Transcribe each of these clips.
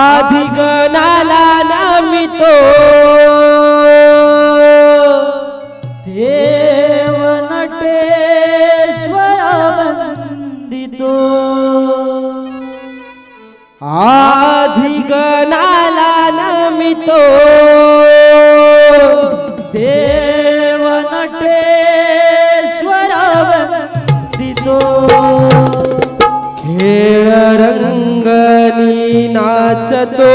आभिगनाला नामितो.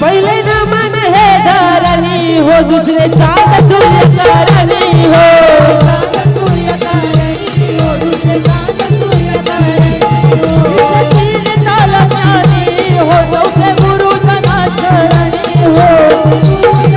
पहिले ना मन हे धरणी हो दुसरे चाल चुले करणी Música